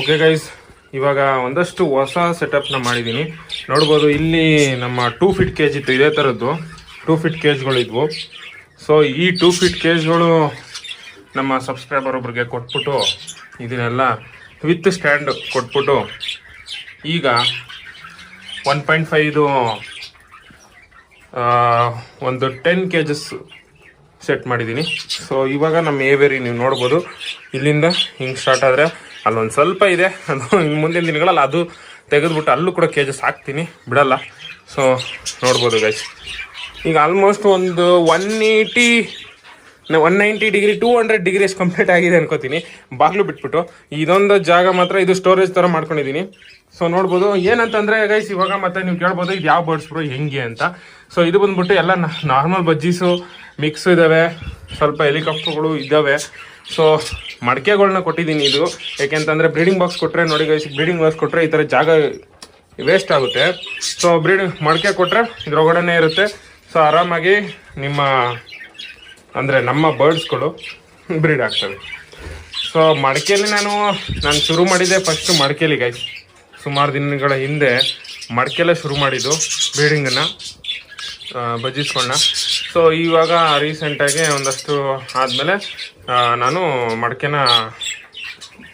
Okay guys ಇವಾಗ ಒಂದಷ್ಟು ಹೊಸ ಸೆಟಪ್ನ ಮಾಡಿದ್ದೀನಿ ನೋಡ್ಬೋದು, ಇಲ್ಲಿ ನಮ್ಮ ಟೂ ಫಿಟ್ ಕೇಜ್ ಇತ್ತು, ಇದೇ ಥರದ್ದು ಟೂ ಫಿಟ್ ಕೇಜ್ಗಳಿದ್ವು ಸೊ ಈ ಟೂ ಫಿಟ್ ಕೇಜ್ಗಳು ನಮ್ಮ ಸಬ್ಸ್ಕ್ರೈಬರ್ ಒಬ್ರಿಗೆ ಕೊಟ್ಬಿಟ್ಟು ಇದನ್ನೆಲ್ಲ ವಿತ್ ಸ್ಟ್ಯಾಂಡ್ ಕೊಟ್ಬಿಟ್ಟು ಈಗ ಒನ್ ಪಾಯಿಂಟ್ ಫೈದು ಒಂದು ಟೆನ್ ಕೆ ಜಸ್ ಸೆಟ್ ಮಾಡಿದ್ದೀನಿ ಸೊ ಇವಾಗ ನಮ್ಮ ಏವೇರಿ ನೀವು ನೋಡ್ಬೋದು. ಇಲ್ಲಿಂದ ಹಿಂಗೆ ಸ್ಟಾರ್ಟ್ ಆದರೆ ಅಲ್ಲೊಂದು ಸ್ವಲ್ಪ ಇದೆ. ಅದು ಮುಂದಿನ ದಿನಗಳಲ್ಲಿ ಅದು ತೆಗೆದುಬಿಟ್ಟು ಅಲ್ಲೂ ಕೂಡ ಕೇಜಸ್ ಹಾಕ್ತೀನಿ. ಬಿಡಲ್ಲ. ಸೊ ನೋಡ್ಬೋದು ಗೈಸ್ ಈಗ ಆಲ್ಮೋಸ್ಟ್ ಒಂದು one eighty one ninety degree two hundred degree ಅಷ್ಟು ಕಂಪ್ಲೀಟ್ ಆಗಿದೆ ಅನ್ಕೋತೀನಿ. ಬಾಗ್ಲು ಬಿಟ್ಬಿಟ್ಟು. ಇದೊಂದು ಜಾಗ ಮಾತ್ರ ಇದು ಸ್ಟೋರೇಜ್ ಥರ ಮಾಡ್ಕೊಂಡಿದ್ದೀನಿ ಸೊ ನೋಡ್ಬೋದು. ಏನಂತಂದರೆ ಗೈಸ್ ಇವಾಗ ಮತ್ತೆ ನೀವು ಕೇಳ್ಬೋದು ಇದು ಯಾವ ಬರ್ಡ್ಸ್ ಬ್ರೋ ಹೆಂಗೆ ಅಂತ. ಸೊ ಇದು ಬಂದ್ಬಿಟ್ಟು ಎಲ್ಲ ನಾರ್ಮಲ್ ಬಜ್ಜೀಸು ಮಿಕ್ಸ್ ಇದ್ದಾವೆ ಸ್ವಲ್ಪ ಹೆಲಿಕಾಪ್ಟರ್ಗಳು ಇದ್ದಾವೆ ಸೊ ಮಡಿಕೆಗಳ್ನ ಕೊಟ್ಟಿದ್ದೀನಿ ಇದು. ಯಾಕೆಂತಂದರೆ ಬ್ರೀಡಿಂಗ್ ಬಾಕ್ಸ್ ಕೊಟ್ಟರೆ ನೋಡಿ ಗೈಸ್ ಬ್ರೀಡಿಂಗ್ ಬಾಕ್ಸ್ ಕೊಟ್ಟರೆ ಈ ಥರ ಜಾಗ ವೇಸ್ಟ್ ಆಗುತ್ತೆ. ಸೊ ಬ್ರೀಡಿಂಗ್ ಮಡಿಕೆ ಕೊಟ್ಟರೆ ಇದ್ರೊಳಗಡೆನೇ ಇರುತ್ತೆ. ಸೊ ಆರಾಮಾಗಿ ನಿಮ್ಮ, ಅಂದರೆ ನಮ್ಮ ಬರ್ಡ್ಸ್ಗಳು ಬ್ರೀಡ್ ಆಗ್ತವೆ. ಸೊ ಮಡಿಕೆಯಲ್ಲಿ ನಾನು ನಾನು ಶುರು ಮಾಡಿದ್ದೆ ಫಸ್ಟು ಮಡಿಕೆಯಲ್ಲಿ ಗೈಸ್ ಸುಮಾರು ದಿನಗಳ ಹಿಂದೆ ಮಡಿಕೆಲ್ಲೇ ಶುರು ಮಾಡಿದ್ದು ಬ್ರೀಡಿಂಗನ್ನು ಬಜ್ಜಿಸ್ಕೊಂಡ ಸೊ ಇವಾಗ ರೀಸೆಂಟಾಗಿ ಒಂದಷ್ಟು ಆದಮೇಲೆ ನಾನು ಮಡಕೆನ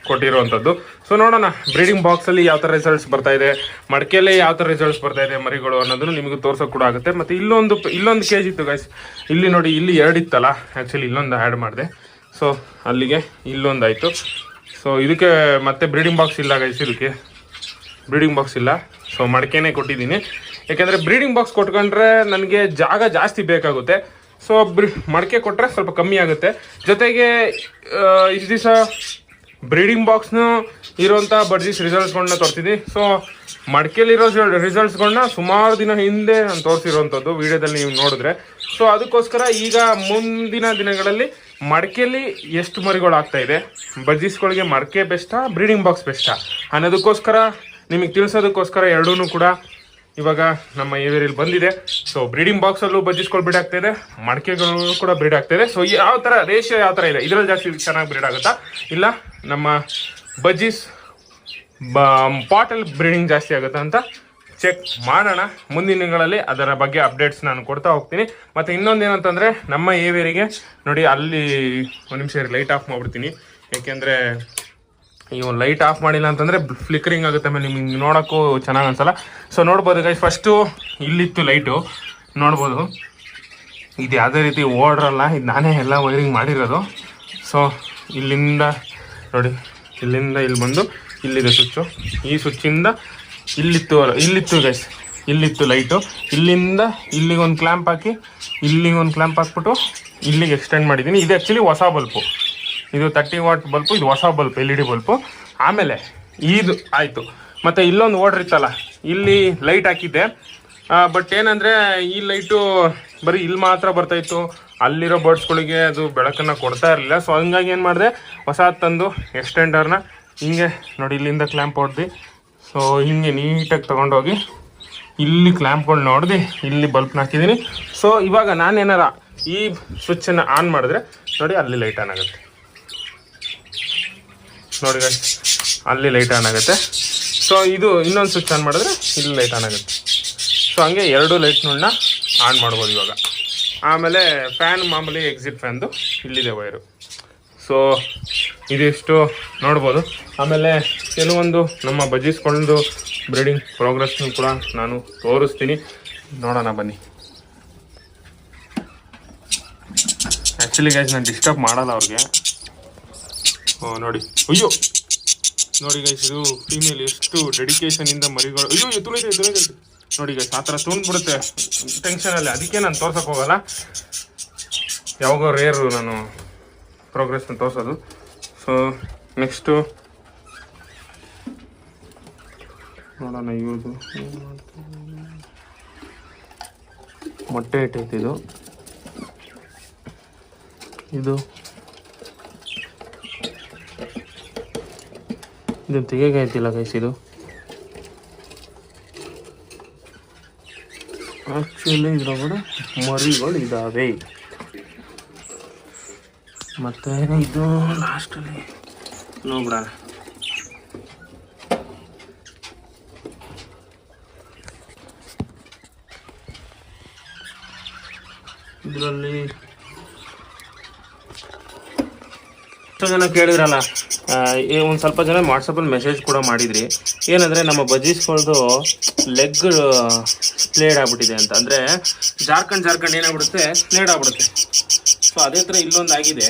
ಕೊಟ್ಟಿರುವಂಥದ್ದು. ಸೊ ನೋಡೋಣ ಬ್ರೀಡಿಂಗ್ ಬಾಕ್ಸಲ್ಲಿ ಯಾವ ಥರ ರಿಸಲ್ಟ್ಸ್ ಬರ್ತಾ ಇದೆ, ಮಡಕೆಯಲ್ಲೇ ಯಾವ ಥರ ರಿಸಲ್ಟ್ಸ್ ಬರ್ತಾ ಇದೆ ಮರಿಗಳು ಅನ್ನೋದನ್ನು ನಿಮಗೆ ತೋರ್ಸೋಕೆ ಕೂಡ ಆಗುತ್ತೆ. ಮತ್ತು ಇಲ್ಲೊಂದು ಇಲ್ಲೊಂದು ಕೆ ಜಿ ಇತ್ತು ಗೈಸ್ ಇಲ್ಲಿ ನೋಡಿ, ಇಲ್ಲಿ ಎರಡು ಇತ್ತಲ್ಲ? ಆ್ಯಕ್ಚುಲಿ ಇಲ್ಲೊಂದು ಆ್ಯಡ್ ಮಾಡಿದೆ. ಸೊ ಅಲ್ಲಿಗೆ ಇಲ್ಲೊಂದು ಆಯಿತು. ಸೊ ಇದಕ್ಕೆ ಮತ್ತೆ ಬ್ರೀಡಿಂಗ್ ಬಾಕ್ಸ್ ಇಲ್ಲ ಗೈಸ್ ಇದಕ್ಕೆ. ಬ್ರೀಡಿಂಗ್ ಬಾಕ್ಸ್ ಇಲ್ಲ. ಸೊ ಮಡಕೆನೇ ಕೊಟ್ಟಿದ್ದೀನಿ. ಯಾಕೆಂದರೆ ಬ್ರೀಡಿಂಗ್ ಬಾಕ್ಸ್ ಕೊಟ್ಕೊಂಡ್ರೆ ನನಗೆ ಜಾಗ ಜಾಸ್ತಿ ಬೇಕಾಗುತ್ತೆ. ಸೊ, ಬ್ರಿ, ಮಡಿಕೆ ಕೊಟ್ಟರೆ ಸ್ವಲ್ಪ ಕಮ್ಮಿ ಆಗುತ್ತೆ. ಜೊತೆಗೆ ಇಷ್ಟು ದಿವಸ ಬ್ರೀಡಿಂಗ್ ಬಾಕ್ಸ್ನು ಇರೋಂಥ ಬಡ್ಜಿಸ್ ರಿಸಲ್ಟ್ಸ್ಗಳನ್ನ ತೋರಿಸಿದ್ವಿ ಸೊ, ಮಡಿಕೆಲಿರೋ ರಿಸಲ್ಟ್ಸ್ಗಳನ್ನ ಸುಮಾರು ದಿನ ಹಿಂದೆ ನಾನು ತೋರಿಸಿರುವಂಥದ್ದು ವಿಡಿಯೋದಲ್ಲಿ ನೀವು ನೋಡಿದ್ರೆ. ಸೊ, ಅದಕ್ಕೋಸ್ಕರ ಈಗ ಮುಂದಿನ ದಿನಗಳಲ್ಲಿ ಮಡಕೆಯಲ್ಲಿ ಎಷ್ಟು ಮರಿಗಳು ಆಗ್ತಾ ಇದೆ? ಬಜ್ಜಿಸ್ಗಳಿಗೆ ಮಡಕೆ ಬೆಸ್ಟಾ ಬ್ರೀಡಿಂಗ್ ಬಾಕ್ಸ್ ಬೆಸ್ಟಾ? ಅನ್ನೋದಕ್ಕೋಸ್ಕರ, ನಿಮಗೆ ತಿಳಿಸೋದಕ್ಕೋಸ್ಕರ ಎರಡೂ ಕೂಡ ಇವಾಗ ನಮ್ಮ ಏರಿಯಲ್ಲಿ ಬಂದಿದೆ. ಸೊ ಬ್ರೀಡಿಂಗ್ ಬಾಕ್ಸಲ್ಲೂ ಬಜ್ಜಿಸ್ಗಳು ಬ್ರೀಡ್ ಆಗ್ತಾ ಇದೆ. ಮಡಕೆಗಳು ಕೂಡ ಬ್ರೀಡ್ ಆಗ್ತಾಯಿದೆ ಸೊ ಯಾವ ಥರ ರೇಷಿಯೋ ಯಾವ ಥರ ಇದೆ? ಇದರಲ್ಲಿ ಜಾಸ್ತಿ ಚೆನ್ನಾಗಿ ಬ್ರೀಡ್ ಆಗುತ್ತಾ? ಇಲ್ಲ, ನಮ್ಮ ಬಜ್ಜಿಸ್, ಬ ಪಾಟಲ್ಲಿ ಬ್ರೀಡಿಂಗ್ ಜಾಸ್ತಿ ಆಗುತ್ತಾ ಅಂತ ಚೆಕ್ ಮಾಡೋಣ. ಮುಂದಿನ ದಿನಗಳಲ್ಲಿ ಅದರ ಬಗ್ಗೆ ಅಪ್ಡೇಟ್ಸ್ ನಾನು ಕೊಡ್ತಾ ಹೋಗ್ತೀನಿ. ಮತ್ತು ಇನ್ನೊಂದು ಏನಂತಂದರೆ, ನಮ್ಮ ಏವೇರಿಗೆ ನೋಡಿ, ಅಲ್ಲಿ ಒಂದು ನಿಮಿಷ ಲೈಟ್ ಆಫ್ ಮಾಡ್ಬಿಡ್ತೀನಿ. ಯಾಕೆಂದರೆ ಇವು ಲೈಟ್ ಆಫ್ ಮಾಡಿಲ್ಲ ಅಂತಂದರೆ ಫ್ಲಿಕರಿಂಗ್ ಆಗುತ್ತೆ ಆಮೇಲೆ ನಿಮ್ಗೆ ನೋಡೋಕ್ಕೂ ಚೆನ್ನಾಗಿ ಅನ್ಸಲ್ಲ. ಸೊ ನೋಡ್ಬೋದು ಗೈಸ್ ಫಸ್ಟು ಇಲ್ಲಿತ್ತು ಲೈಟು ನೋಡ್ಬೋದು. ಇದು ಯಾವುದೇ ರೀತಿ ಓಡ್ರಲ್ಲ ಇದು ನಾನೇ ಎಲ್ಲ ವೈರಿಂಗ್ ಮಾಡಿರೋದು. ಸೊ ಇಲ್ಲಿಂದ ನೋಡಿ, ಇಲ್ಲಿಂದ ಇಲ್ಲಿ ಬಂದು ಇಲ್ಲಿದೆ ಸ್ವಿಚ್ಚು ಈ ಸ್ವಿಚ್ಚಿಂದ ಇಲ್ಲಿತ್ತು ಇಲ್ಲಿತ್ತು ಗೈಸ್ ಇಲ್ಲಿತ್ತು ಲೈಟು ಇಲ್ಲಿಂದ ಇಲ್ಲಿಗೊಂದು ಕ್ಲ್ಯಾಂಪ್ ಹಾಕಿ ಇಲ್ಲಿಗೆ ಒಂದು ಕ್ಲ್ಯಾಂಪ್ ಹಾಕ್ಬಿಟ್ಟು ಇಲ್ಲಿಗೆ ಎಕ್ಸ್ಟೆಂಡ್ ಮಾಡಿದ್ದೀನಿ ಇದು ಆ್ಯಕ್ಚುಲಿ ಹೊಸ ಬಲ್ಪು ಇದು ತರ್ಟಿ ವಾಟ್ ಬಲ್ಪು ಇದು ಹೊಸ bulb L E D bulb ಆಮೇಲೆ ಇದು ಆಯಿತು. ಮತ್ತು ಇಲ್ಲೊಂದು ಓಡ್ರ್ ಇತ್ತಲ್ಲ, ಇಲ್ಲಿ ಲೈಟ್ ಹಾಕಿದ್ದೆ. ಬಟ್ ಏನಂದರೆ ಈ ಲೈಟು ಬರೀ ಇಲ್ಲಿ ಮಾತ್ರ ಬರ್ತಾಯಿತ್ತು ಅಲ್ಲಿರೋ ಬರ್ಡ್ಸ್ಗಳಿಗೆ ಅದು ಬೆಳಕನ್ನು ಕೊಡ್ತಾ ಇರಲಿಲ್ಲ. ಸೊ ಹಂಗಾಗಿ ಏನು ಮಾಡಿದೆ, ಹೊಸ ತಂದು ಎಕ್ಸ್ಟೆಂಡರ್ನ ಹಿಂಗೆ ನೋಡಿ, ಇಲ್ಲಿಂದ ಕ್ಲ್ಯಾಂಪ್ ಹೊಡ್ದು. ಸೊ ಹಿಂಗೆ ನೀಟಾಗಿ ತೊಗೊಂಡೋಗಿ ಇಲ್ಲಿ ಕ್ಲ್ಯಾಂಪ್ಗಳು ನೋಡ್ದು ಇಲ್ಲಿ ಬಲ್ಪ್ನ ಹಾಕಿದ್ದೀನಿ ಸೊ ಇವಾಗ ನಾನೇನಾರ ಈ ಸ್ವಿಚ್ಚನ್ನು ಆನ್ ಮಾಡಿದ್ರೆ, ನೋಡಿ, ಅಲ್ಲಿ ಲೈಟ್ ಆನ್ ಆಗುತ್ತೆ. ನೋಡಿ ಗೈಸ್ ಅಲ್ಲಿ ಲೈಟ್ ಆನ್ ಆಗುತ್ತೆ. ಸೊ ಇದು ಇನ್ನೊಂದು ಸ್ವಿಚ್ ಆನ್ ಮಾಡಿದ್ರೆ ಇಲ್ಲಿ ಲೈಟ್ ಆನ್ ಆಗುತ್ತೆ. ಸೊ ಹಂಗೆ ಎರಡು ಲೈಟ್ಗಳನ್ನ ಆನ್ ಮಾಡ್ಬೋದು ಇವಾಗ. ಆಮೇಲೆ ಫ್ಯಾನ್ ಮಾಮೂಲಿ ಎಕ್ಸಿಟ್ ಫ್ಯಾನ್ದು ಇಲ್ಲಿದೆ ವೈರು ಸೊ ಇದಿಷ್ಟು ನೋಡ್ಬೋದು. ಆಮೇಲೆ ಕೆಲವೊಂದು ನಮ್ಮ ಬಜ್ಜಿಸ್ಕೊಂಡು ಬ್ರೀಡಿಂಗ್ ಪ್ರೋಗ್ರೆಸ್ನು ಕೂಡ ನಾನು ತೋರಿಸ್ತೀನಿ. ನೋಡೋಣ ಬನ್ನಿ. ಆ್ಯಕ್ಚುಲಿ ಗೈಸ್ ನಾನು ಡಿಸ್ಟರ್ಬ್ ಮಾಡಲ್ಲ ಅವ್ರಿಗೆ. ನೋಡಿ. ಅಯ್ಯೋ! ನೋಡಿ ಗೈಸ್ ಇದು ಫೀಮೇಲ್ ಎಷ್ಟು ಡೆಡಿಕೇಶನಿಂದ ಮರಿಗಳು. ಅಯ್ಯೋ ಇದು ತುಳಿದೈತೆ ತುಳಿದೆ ನೋಡಿ. ಗೈಸ್ ಆ ಥರ ಟೆನ್ಷನ್ ಟೆನ್ಷನಲ್ಲಿ ಅದಕ್ಕೆ ನಾನು ತೋರ್ಸಕ್ಕೆ ಹೋಗಲ್ಲ. ಯಾವಾಗೋ ರೇರು ನಾನು ಪ್ರೋಗ್ರೆಸ್ನ ತೋರಿಸೋದು. ಸೊ ನೆಕ್ಸ್ಟು ನೋಡೋಣ ಇವ್ರದ್ದು ಮೊಟ್ಟೆ ಇಟ್ಟೈತೆ ಇದು ಇದು. ಇದನ್ನು ತೆಗಿಯೋಕ್ಕಾಯ್ತಿಲ್ಲ ಗೈಸ್ ಇದು. ಇದ್ರ ಕೂಡ ಮರಿಗಳು ಇದಾವೆ. ಮತ್ತೆ ಇದು ಲಾಸ್ಟಲ್ಲಿ ನೋಡ ಇದರಲ್ಲಿ ಎಷ್ಟು ಜನ ಕೇಳಿದ್ರಲ್ಲ? ಈ ಒಂದು ಸ್ವಲ್ಪ ಜನ ವಾಟ್ಸಪ್ಪಲ್ಲಿ ಮೆಸೇಜ್ ಕೂಡ ಮಾಡಿದ್ರಿ. ಏನಂದರೆ ನಮ್ಮ ಬಜೀಸ್ಗಳ್ದು ಲೆಗ್ ಸ್ಲೇಡ್ ಆಗ್ಬಿಟ್ಟಿದೆ ಅಂತ. ಅಂದರೆ ಜಾರ್ಖಂಡ್ ಜಾರ್ಖಂಡ್ ಏನಾಗ್ಬಿಡುತ್ತೆ? ಸ್ಲೇಡ್ ಆಗ್ಬಿಡುತ್ತೆ. ಸೊ ಅದೇ ಥರ ಇಲ್ಲೊಂದು ಆಗಿದೆ.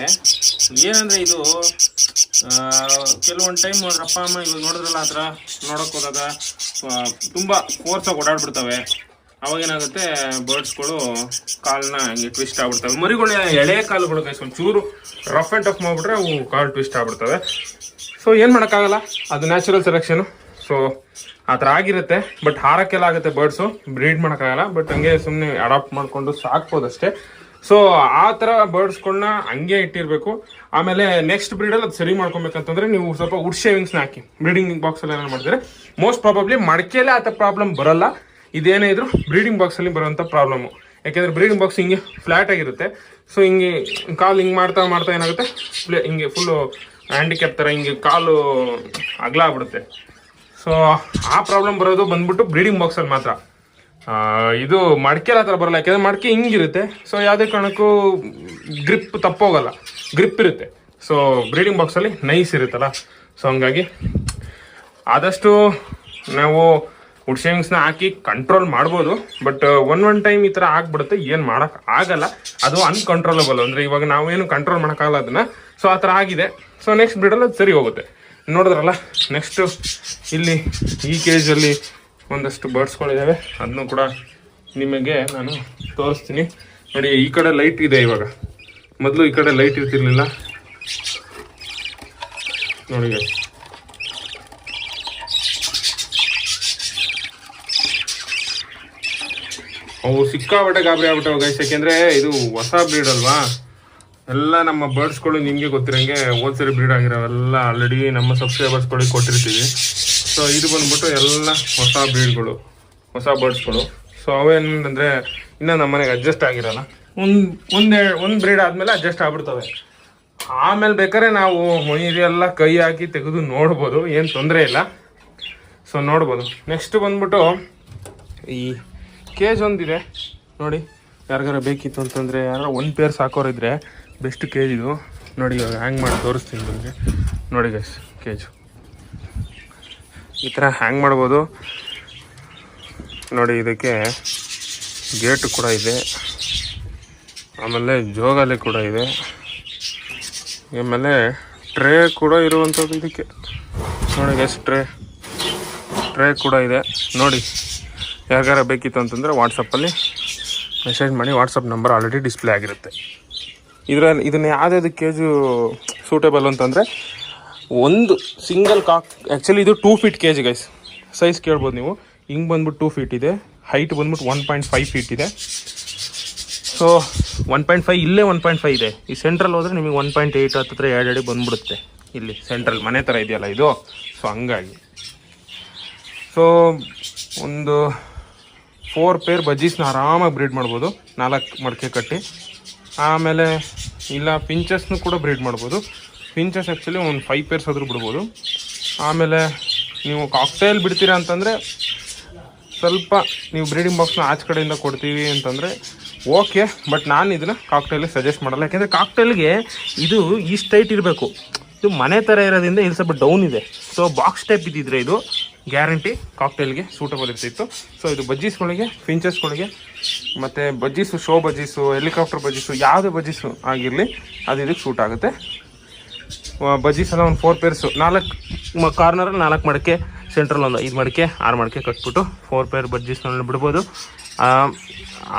ಏನಂದರೆ ಇದು ಕೆಲವೊಂದು ಟೈಮ್ ಅಪ್ಪ, ಅಮ್ಮ ಇವಾಗ ನೋಡಿದ್ರಲ್ಲ ಆ ಥರ ನೋಡೋಕೆ ಹೋದಾಗ ತುಂಬ ಫೋರ್ಸಾಗಿ ಓಡಾಡ್ಬಿಡ್ತವೆ. ಅವಾಗ ಏನಾಗುತ್ತೆ ಬರ್ಡ್ಸ್ಗಳು ಕಾಲನ್ನ ಹಂಗೆ ಟ್ವಿಸ್ಟ್ ಆಗ್ಬಿಡ್ತವೆ. ಮರಿಗಳು ಎಳೆ ಕಾಲುಗಳು ಗೈಸ್ ಚೂರು ರಫ್ ಆ್ಯಂಡ್ ಟಫ್ ಮಾಡಿಬಿಟ್ರೆ ಅವು ಕಾಲ್ ಟ್ವಿಸ್ಟ್ ಆಗ್ಬಿಡ್ತವೆ. ಸೊ ಏನು ಮಾಡೋಕ್ಕಾಗಲ್ಲ? ಅದು ನ್ಯಾಚುರಲ್ ಸೆಲೆಕ್ಷನು ಸೊ ಆ ಥರ ಆಗಿರುತ್ತೆ. ಬಟ್ ಹಾರಕ್ಕೆಲ್ಲ ಆಗುತ್ತೆ ಬರ್ಡ್ಸು ಬ್ರೀಡ್ ಮಾಡೋಕ್ಕಾಗಲ್ಲ. ಬಟ್ ಹಂಗೆ ಸುಮ್ಮನೆ ಅಡಾಪ್ಟ್ ಮಾಡಿಕೊಂಡು ಸಾಕ್ಬೋದಷ್ಟೇ ಸೊ ಆ ಥರ ಬರ್ಡ್ಸ್ಗಳನ್ನ ಹಂಗೆ ಇಟ್ಟಿರಬೇಕು. ಆಮೇಲೆ ನೆಕ್ಸ್ಟ್ ಬ್ರೀಡಲ್ಲಿ ಅದು ಸರಿ ಮಾಡ್ಕೊಬೇಕಂತಂದ್ರೆ ನೀವು ಸ್ವಲ್ಪ ವುಡ್ ಶೇವಿಂಗ್ಸ್ನ ಹಾಕಿ. ಬ್ರೀಡಿಂಗ್ ಬಾಕ್ಸಲ್ಲಿ ಏನಾರು ಮಾಡಿದ್ರೆ ಮೋಸ್ಟ್ ಪ್ರಾಬಬ್ಲಿ ಮಡಿಕೆಯಲ್ಲೇ ಆ ಥರ ಪ್ರಾಬ್ಲಮ್ ಬರಲ್ಲ. ಇದೇನೇ ಇದ್ರು ಬ್ರೀಡಿಂಗ್ ಬಾಕ್ಸಲ್ಲಿ ಬರುವಂಥ ಪ್ರಾಬ್ಲಮ್ಮು ಯಾಕೆಂದರೆ ಬ್ರೀಡಿಂಗ್ ಬಾಕ್ಸ್ ಹಿಂಗೆ ಫ್ಲಾಟ್ ಆಗಿರುತ್ತೆ. ಸೊ ಹಿಂಗೆ ಕಾಲು ಹಿಂಗೆ ಮಾಡ್ತಾ ಮಾಡ್ತಾ ಏನಾಗುತ್ತೆ? ಹಿಂಗೆ ಫುಲ್ಲು ಹ್ಯಾಂಡಿಕ್ಯಾಪ್ ಥರ ಹಿಂಗೆ ಕಾಲು ಅಗಲ ಆಗ್ಬಿಡುತ್ತೆ. ಸೊ ಆ ಪ್ರಾಬ್ಲಮ್ ಬರೋದು ಬಂದ್ಬಿಟ್ಟು ಬ್ರೀಡಿಂಗ್ ಬಾಕ್ಸಲ್ಲಿ ಮಾತ್ರ. ಇದು ಮಡಿಕೆ ಆ ಥರ ಬರಲ್ಲ. ಯಾಕೆಂದರೆ ಮಡಿಕೆ ಹಿಂಗಿರುತ್ತೆ. ಸೊ ಯಾವುದೇ ಕಾರಣಕ್ಕೂ ಗ್ರಿಪ್ ತಪ್ಪೋಗಲ್ಲ. ಗ್ರಿಪ್ ಇರುತ್ತೆ. ಸೊ ಬ್ರೀಡಿಂಗ್ ಬಾಕ್ಸಲ್ಲಿ ನೈಸ್ ಇರುತ್ತಲ್ಲ? ಸೊ ಹಂಗಾಗಿ ಆದಷ್ಟು ನಾವು ವುಡ್ ಶೇವಿಂಗ್ಸ್ನ ಹಾಕಿ ಕಂಟ್ರೋಲ್ ಮಾಡ್ಬೋದು ಬಟ್ ಒನ್ ಒನ್ ಟೈಮ್ ಈ ಥರ ಆಗ್ಬಿಡುತ್ತೆ, ಏನು ಮಾಡೋಕೆ ಆಗಲ್ಲ. ಅದು ಅನ್ಕಂಟ್ರೋಲಬಲ್ ಅಂದರೆ ಇವಾಗ ನಾವೇನು ಕಂಟ್ರೋಲ್ ಮಾಡೋಕ್ಕಾಗಲ್ಲ ಅದನ್ನು. ಸೊ ಆ ಥರ ಆಗಿದೆ. ಸೊ ನೆಕ್ಸ್ಟ್ ಬ್ರೀಡಲ್ಲಿ ಅದು ಸರಿ ಹೋಗುತ್ತೆ. ನೋಡಿದ್ರಲ್ಲ ನೆಕ್ಸ್ಟು ಇಲ್ಲಿ ಈ ಕೇಜಲ್ಲಿ ಒಂದಷ್ಟು ಬರ್ಡ್ಸ್ಗಳಿದ್ದಾವೆ ಅದನ್ನು ಕೂಡ ನಿಮಗೆ ನಾನು ತೋರಿಸ್ತೀನಿ. ನೋಡಿ, ಈ ಕಡೆ ಲೈಟ್ ಇದೆ ಇವಾಗ. ಮೊದಲು ಈ ಕಡೆ ಲೈಟ್ ಇರ್ತಿರ್ಲಿಲ್ಲ. ನೋಡಿ ಅವು ಸಿಕ್ಕಾಪಟ್ಟೆ ಗಾಬರಿ ಆಗ್ಬಿಟ್ಟವು ಗೈಸ್ ಯಾಕೆಂದ್ರೆ ಇದು ಹೊಸ ಬ್ರೀಡ್ ಅಲ್ವಾ? ಎಲ್ಲ ನಮ್ಮ ಬರ್ಡ್ಸ್ಗಳು ನಿಮಗೆ ಗೊತ್ತಿರಂಗೆ ಹೋದ್ಸರಿ ಬ್ರೀಡ್ ಆಗಿರೋವೆಲ್ಲ ಆಲ್ರೆಡಿ ನಮ್ಮ ಸಬ್ಸ್ಕ್ರೈಬರ್ಸ್ಗಳಿಗೆ ಕೊಟ್ಟಿರ್ತೀವಿ. ಸೊ ಇದು ಬಂದ್ಬಿಟ್ಟು ಎಲ್ಲ ಹೊಸ ಬ್ರೀಡ್ಗಳು ಹೊಸ ಬರ್ಡ್ಸ್ಗಳು ಸೊ ಅವೇನಂದ್ರೆ ಇನ್ನೂ ನಮ್ಮ ಮನೆಗೆ ಅಡ್ಜಸ್ಟ್ ಆಗಿರಲ್ಲ. ಒಂದು, ಒಂದೇ ಒಂದು ಬ್ರೀಡ್ ಆದಮೇಲೆ ಅಡ್ಜಸ್ಟ್ ಆಗ್ಬಿಡ್ತವೆ. ಆಮೇಲೆ ಬೇಕಾದ್ರೆ ನಾವು ಇದೆಲ್ಲ ಕೈ ಹಾಕಿ ತೆಗೆದು ನೋಡ್ಬೋದು, ಏನು ತೊಂದರೆ ಇಲ್ಲ. ಸೊ ನೋಡ್ಬೋದು. ನೆಕ್ಸ್ಟ್ ಬಂದ್ಬಿಟ್ಟು ಈ ಕೇಜ್ ಒಂದಿದೆ. ನೋಡಿ, ಯಾರಿಗಾರ ಬೇಕಿತ್ತು ಅಂತಂದರೆ ಯಾರು ಒಂದು ಪೇರ್ ಸಾಕೋರಿದ್ರೆ ಬೆಸ್ಟ್ ಕೇಜ್ ಇದು. ನೋಡಿ, ಇವಾಗ ಹ್ಯಾಂಗ್ ಮಾಡಿ ತೋರಿಸ್ತೀನಿ ನಿಮಗೆ. ನೋಡಿ ಗೈಸ್ ಕೇಜು. ಈ ಥರ ಹ್ಯಾಂಗ್ ಮಾಡ್ಬೋದು. ನೋಡಿ, ಇದಕ್ಕೆ ಗೇಟ್ ಕೂಡ ಇದೆ. ಆಮೇಲೆ ಜೋಗಾಲಿ ಕೂಡ ಇದೆ. ಆಮೇಲೆ ಟ್ರೇ ಕೂಡ ಇರುವಂಥದ್ದು ಇದಕ್ಕೆ. ನೋಡಿ ಗೈಸ್ ಟ್ರೇ. ಟ್ರೇ ಕೂಡ ಇದೆ. ನೋಡಿ. ಯಾರಿಗಾರ ಬೇಕಿತ್ತು ಅಂತಂದರೆ ವಾಟ್ಸಪ್ಪಲ್ಲಿ ಮೆಸೇಜ್ ಮಾಡಿ ವಾಟ್ಸಪ್ ನಂಬರ್ ಆಲ್ರೆಡಿ ಡಿಸ್ಪ್ಲೇ ಆಗಿರುತ್ತೆ. ಇದರಲ್ಲಿ ಇದನ್ನು ಯಾವುದ್ಯಾವ್ದು ಕೇಜು ಸೂಟೇಬಲ್ ಅಂತಂದರೆ ಒಂದು ಸಿಂಗಲ್ ಕಾಕ್ ಆ್ಯಕ್ಚುಲಿ ಇದು two feet K G guys size ಕೇಳ್ಬೋದು ನೀವು. ಹಿಂಗೆ ಬಂದ್ಬಿಟ್ಟು ಟೂ ಫೀಟ್ ಇದೆ. ಹೈಟ್ ಬಂದ್ಬಿಟ್ಟು ಒನ್ ಪಾಯಿಂಟ್ ಫೈವ್ ಫೀಟ್ ಇದೆ. ಸೊ ಒನ್ ಪಾಯಿಂಟ್ ಫೈವ್ ಇಲ್ಲೇ ಒನ್ ಪಾಯಿಂಟ್ ಫೈವ್ ಇದೆ. ಈ ಸೆಂಟ್ರಲ್ ಹೋದರೆ ನಿಮಗೆ ಒನ್ ಪಾಯಿಂಟ್ ಏಯ್ಟ್ ಹತ್ತಿರ ಎರಡು ಅಡಿ ಬಂದ್ಬಿಡುತ್ತೆ. ಇಲ್ಲಿ ಸೆಂಟ್ರಲ್ ಮನೆ ಥರ ಇದೆಯಲ್ಲ ಇದು. ಸೊ ಹಂಗಾಗಿ. ಸೊ ಒಂದು ಫೋರ್ ಪೇರ್ ಬಜ್ಜೀಸ್ನ ಆರಾಮಾಗಿ ಬ್ರೀಡ್ ಮಾಡ್ಬೋದು. ನಾಲ್ಕು ಮಡಕೆ ಕಟ್ಟಿ. ಆಮೇಲೆ ಇಲ್ಲ ಪಿಂಚಸ್ನು ಕೂಡ ಬ್ರೀಡ್ ಮಾಡ್ಬೋದು. ಪಿಂಚಸ್ ಆ್ಯಕ್ಚುಲಿ ಒಂದು ಫೈವ್ ಪೇರ್ಸ್ ಆದರೂ ಬಿಡ್ಬೋದು. ಆಮೇಲೆ ನೀವು ಕಾಕ್ಟೈಲ್ ಬಿಡ್ತೀರಾ ಅಂತಂದರೆ ಸ್ವಲ್ಪ ನೀವು ಬ್ರೀಡಿಂಗ್ ಬಾಕ್ಸ್ನ ಆಚೆ ಕಡೆಯಿಂದ ಕೊಡ್ತೀವಿ ಅಂತಂದರೆ ಓಕೆ ಬಟ್ ನಾನು ಇದನ್ನು ಕಾಕ್ಟೈಲಿಗೆ ಸಜೆಸ್ಟ್ ಮಾಡಲ್ಲ. ಯಾಕೆಂದರೆ ಕಾಕ್ಟೈಲ್ಗೆ ಇದು ಈ ಟೈಟ್ ಇರಬೇಕು. ಇದು ಮನೆ ಥರ ಇರೋದ್ರಿಂದ ಇಲ್ಲಿ ಸ್ವಲ್ಪ ಡೌನ್ ಇದೆ. ಸೊ ಬಾಕ್ಸ್ ಟೈಪ್ ಇದ್ದಿದ್ರೆ ಇದು ಗ್ಯಾರಂಟಿ ಕಾಕ್ಟೇಲ್ಗೆ ಸೂಟಬಲ್ ಇರ್ತಿತ್ತು. ಸೊ ಇದು ಬಜ್ಜೀಸ್ಗಳಿಗೆ ಫಿಂಚಸ್ಗಳಿಗೆ ಮತ್ತು ಬಜ್ಜೀಸು ಶೋ ಬಜ್ಜೀಸು ಹೆಲಿಕಾಪ್ಟರ್ ಬಜ್ಜೀಸು ಯಾವುದೇ ಬಜ್ಜೀಸು ಆಗಿರಲಿ ಅದು ಇದಕ್ಕೆ ಸೂಟ್ ಆಗುತ್ತೆ. ಬಜ್ಜೀಸ್ ಒಂದು ಫೋರ್ ಪೇರ್ಸು ನಾಲ್ಕು ಕಾರ್ನರಲ್ಲಿ ನಾಲ್ಕು ಮಡಕೆ ಸೆಂಟ್ರಲ್ ಒಂದು ಐದು ಮಡಕೆ, ಆರು ಮಡಕೆ ಕಟ್ಬಿಟ್ಟು ಫೋರ್ ಪೇರ್ ಬಜ್ಜೀಸ್ನಲ್ಲಿ ಬಿಡ್ಬೋದು.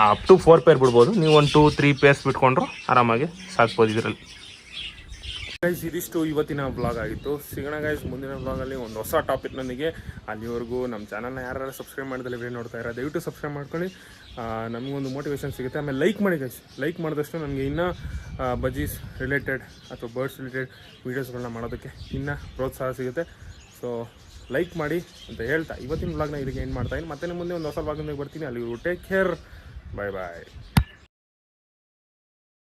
ಅಪ್ ಟು ಫೋರ್ ಪೇರ್ ಬಿಡ್ಬೋದು. ನೀವು ಒಂದು ಟೂ ತ್ರೀ ಪೇರ್ಸ್ ಬಿಟ್ಕೊಂಡ್ರು ಆರಾಮಾಗಿ ಸಾಕ್ಬೋದು ಇದರಲ್ಲಿ. ಗೈಸ್ ಇದಿಷ್ಟು ಇವತ್ತಿನ ಬ್ಲಾಗ್ ಆಗಿತ್ತು. ಸಿಗೋಣ ಗೈಸ್ ಮುಂದಿನ ಬ್ಲಾಗಲ್ಲಿ ಒಂದು ಹೊಸ ಟಾಪಿಕ್ನೊಂದಿಗೆ ಅಲ್ಲಿವರೆಗೂ ನಮ್ಮ ಚಾನಲ್ನ ಯಾರು ಸಬ್ಸ್ಕ್ರೈಬ್ ಮಾಡಿದಲ್ಲಿ ವಿಡಿಯೋ ನೋಡ್ತಾ ಇರೋ, ದಯವಿಟ್ಟು ಸಬ್ಸ್ಕ್ರೈಬ್ ಮಾಡ್ಕೊಳ್ಳಿ. ನಮಗೊಂದು ಮೋಟಿವೇಶನ್ ಸಿಗುತ್ತೆ. ಆಮೇಲೆ ಲೈಕ್ ಮಾಡಿ ಗೈಸ್ ಲೈಕ್ ಮಾಡಿದಷ್ಟು ನಮಗೆ ಇನ್ನೂ ಬಜೀಸ್ ರಿಲೇಟೆಡ್ ಅಥವಾ ಬರ್ಡ್ಸ್ ರಿಲೇಟೆಡ್ ವೀಡಿಯೋಸ್ಗಳನ್ನ ಮಾಡೋದಕ್ಕೆ ಇನ್ನೂ ಪ್ರೋತ್ಸಾಹ ಸಿಗುತ್ತೆ. ಸೊ ಲೈಕ್ ಮಾಡಿ ಅಂತ ಹೇಳ್ತಾ, ಇವತ್ತಿನ ಬ್ಲಾಗ್ನ ಇದಕ್ಕೆ ಏನು ಮಾಡ್ತಾ ಇದ್ದೀನಿ. ಮತ್ತೆ ಮುಂದೆ ಒಂದು ಹೊಸ ಬ್ಲಾಗ್ನೊಂದಿಗೆ ಬರ್ತೀನಿ. ಅಲ್ಲಿ ಟೇಕ್ ಕೇರ್ ಬಾಯ್ ಬಾಯ್